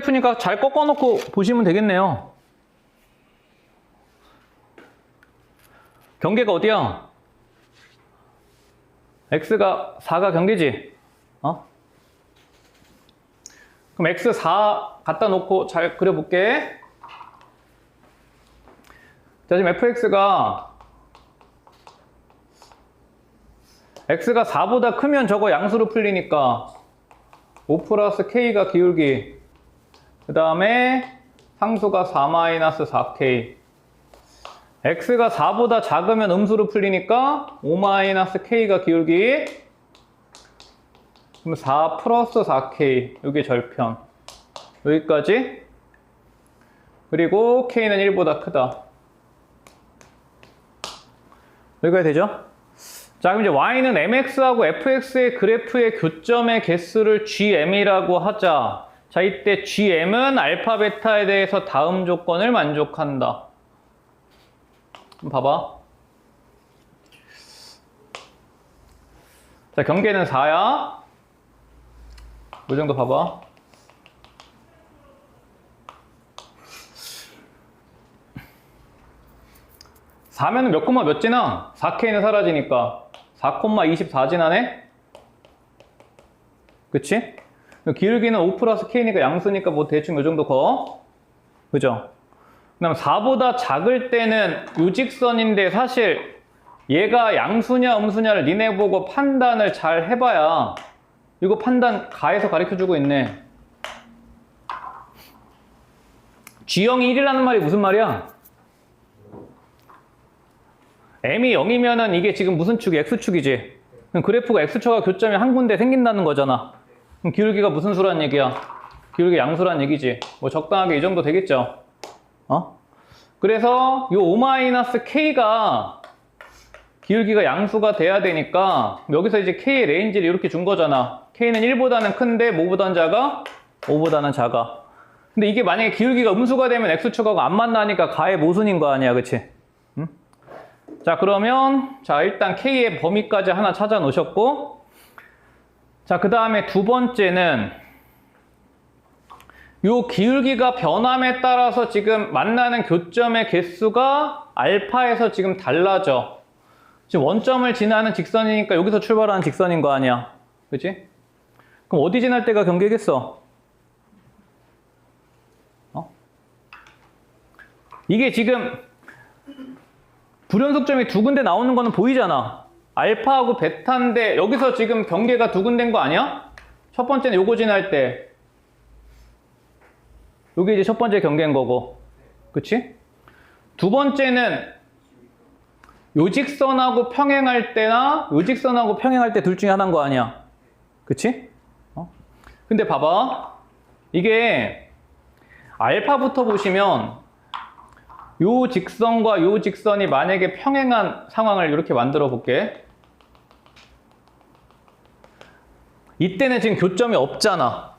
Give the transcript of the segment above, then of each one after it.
F니까 잘 꺾어놓고 보시면 되겠네요. 경계가 어디야? X가 4가 경계지? 어? 그럼 X4 갖다 놓고 잘 그려볼게. 자, 지금 fx가 x가 4보다 크면 저거 양수로 풀리니까 5 플러스 k가 기울기 그 다음에 상수가 4 마이너스 4k x가 4보다 작으면 음수로 풀리니까 5 마이너스 k가 기울기. 그럼 4 플러스 4k 이게 절편. 여기까지. 그리고 k는 1보다 크다. 여기까지 되죠? 자, 그럼 이제 y는 mx하고 fx의 그래프의 교점의 개수를 gm이라고 하자. 자, 이때 gm은 알파, 베타에 대해서 다음 조건을 만족한다. 봐봐. 자, 경계는 4야. 이 정도 봐봐. 사면은몇 콤마 몇 지나? 4K는 사라지니까 4,24 지나네? 그치? 기울기는 5 플러스 K니까 양수니까 뭐 대충 요 정도 커. 그죠? 그 다음 4보다 작을 때는 요직선인데 사실 얘가 양수냐 음수냐를 니네 보고 판단을 잘 해봐야 이거 판단 가에서 가르쳐주고 있네. G형이 1이라는 말이 무슨 말이야? m이 0이면은 이게 지금 무슨 축이 x축이지. 그래프가 x축과 교점이 한 군데 생긴다는 거잖아. 그럼 기울기가 무슨 수란 얘기야? 기울기 양수란 얘기지. 뭐 적당하게 이 정도 되겠죠. 어? 그래서 요 5-k가 기울기가 양수가 돼야 되니까 여기서 이제 k의 레인지를 이렇게 준 거잖아. k는 1보다는 큰데 뭐보다는 작아? 5보다는 작아. 근데 이게 만약에 기울기가 음수가 되면 x축하고 안 만나니까 가의 모순인 거 아니야, 그치? 자 그러면 자 일단 K의 범위까지 하나 찾아 놓으셨고 자 그 다음에 두 번째는 요 기울기가 변함에 따라서 지금 만나는 교점의 개수가 알파에서 지금 달라져 지금 원점을 지나는 직선이니까 여기서 출발하는 직선인 거 아니야 그치? 그럼 어디 지날 때가 경계겠어? 어? 이게 지금 불연속점이 두 군데 나오는 거는 보이잖아. 알파하고 베타인데 여기서 지금 경계가 두 군데인 거 아니야? 첫 번째는 요거 지날 때 요게 이제 첫 번째 경계인 거고 그치? 두 번째는 요직선하고 평행할 때나 요직선하고 평행할 때 둘 중에 하나인 거 아니야 그치? 어? 근데 봐봐 이게 알파부터 보시면 요 직선과 요 직선이 만약에 평행한 상황을 이렇게 만들어 볼게. 이때는 지금 교점이 없잖아.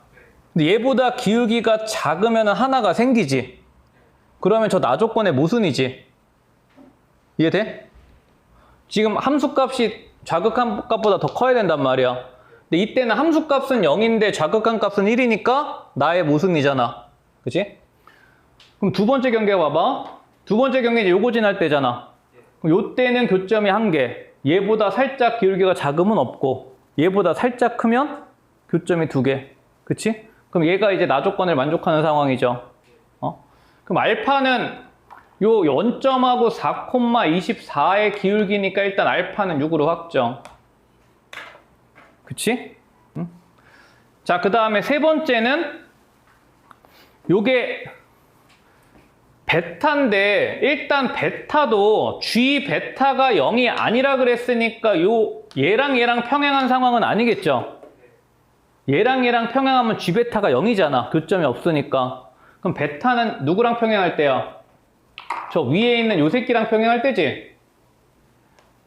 근데 얘보다 기울기가 작으면 하나가 생기지. 그러면 저 나조건의 모순이지. 이해돼? 지금 함수값이 자극한 값보다 더 커야 된단 말이야. 근데 이때는 함수값은 0인데 자극한 값은 1이니까 나의 모순이잖아. 그치? 그럼 두 번째 경계 봐봐. 두 번째 경계 이제 요거 지날 때잖아. 그럼 요때는 교점이 한 개. 얘보다 살짝 기울기가 작으면 없고 얘보다 살짝 크면 교점이 두 개. 그치? 그럼 얘가 이제 나조건을 만족하는 상황이죠. 어? 그럼 알파는 요 원점하고 4,24의 기울기니까 일단 알파는 6으로 확정. 그치? 응? 자, 그 다음에 세 번째는 요게 베타인데 일단 베타도 G 베타가 0이 아니라 그랬으니까 요 얘랑 얘랑 평행한 상황은 아니겠죠. 얘랑 얘랑 평행하면 G 베타가 0이잖아. 교점이 없으니까. 그럼 베타는 누구랑 평행할 때야? 저 위에 있는 요 새끼랑 평행할 때지.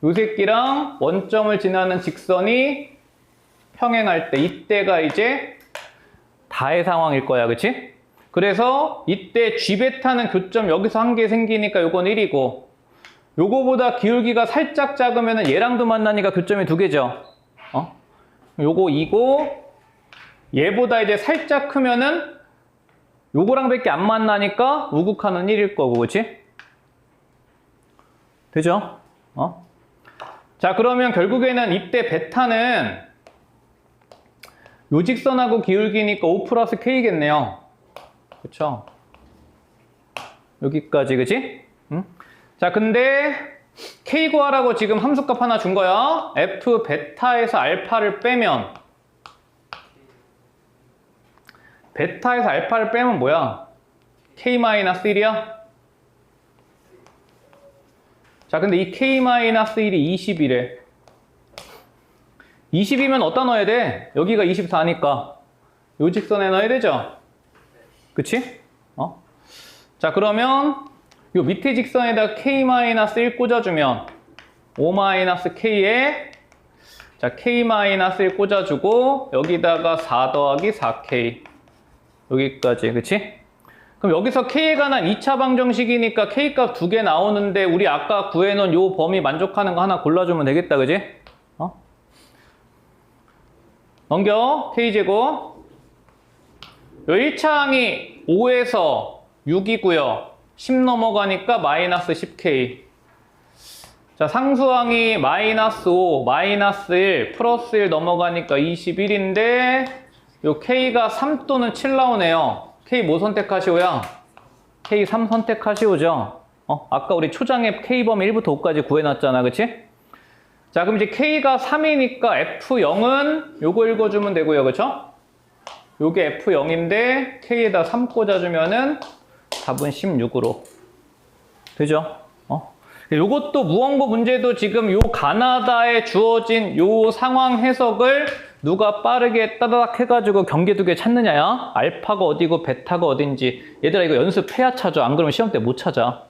요 새끼랑 원점을 지나는 직선이 평행할 때 이때가 이제 다의 상황일 거야. 그치? 그래서 이때 G베타는 교점 여기서 한 개 생기니까 요건 1이고 요거보다 기울기가 살짝 작으면 얘랑도 만나니까 교점이 두 개죠. 어? 요거 2고 얘보다 이제 살짝 크면은 요거랑 밖에 안 만나니까 우극하는 1일 거고, 그치? 되죠? 어? 자, 그러면 결국에는 이때 베타는 요 직선하고 기울기니까 5 플러스 K겠네요. 그쵸? 여기까지, 그치? 응? 자, 근데 K 구하라고 지금 함수값 하나 준 거야. F 베타에서 알파를 빼면 베타에서 알파를 빼면 뭐야? K-1이야? 자, 근데 이 K-1이 20이래. 20이면 어디다 넣어야 돼? 여기가 24니까 요 직선에 넣어야 되죠? 그치? 어? 자, 그러면 요 밑에 직선에다 K-1 꽂아주면 5-K에 자, K-1 꽂아주고 여기다가 4 더하기 4K 여기까지, 그치? 그럼 여기서 K에 관한 2차 방정식이니까 K값 두 개 나오는데 우리 아까 구해놓은 요 범위 만족하는 거 하나 골라주면 되겠다, 그지? 어? 넘겨, K제곱. 요 1차 항이 5에서 6이고요. 10 넘어가니까 마이너스 10K. 자, 상수항이 마이너스 5, 마이너스 1, 플러스 1 넘어가니까 21인데 요 K가 3 또는 7 나오네요. K 뭐 선택하시오야? K 3 선택하시오죠? 어? 아까 우리 초장에 K 범위 1부터 5까지 구해놨잖아, 그치? 자, 그럼 이제 K가 3이니까 F0은 요거 읽어주면 되고요, 그쵸? 요게 F0인데 K에다 3 꽂아주면은 답은 16으로 되죠? 어? 요것도 무언고 문제도 지금 요 가나다에 주어진 요 상황 해석을 누가 빠르게 따다닥 해가지고 경계 두 개 찾느냐야? 알파가 어디고 베타가 어딘지 얘들아 이거 연습해야 찾아 안 그러면 시험 때 못 찾아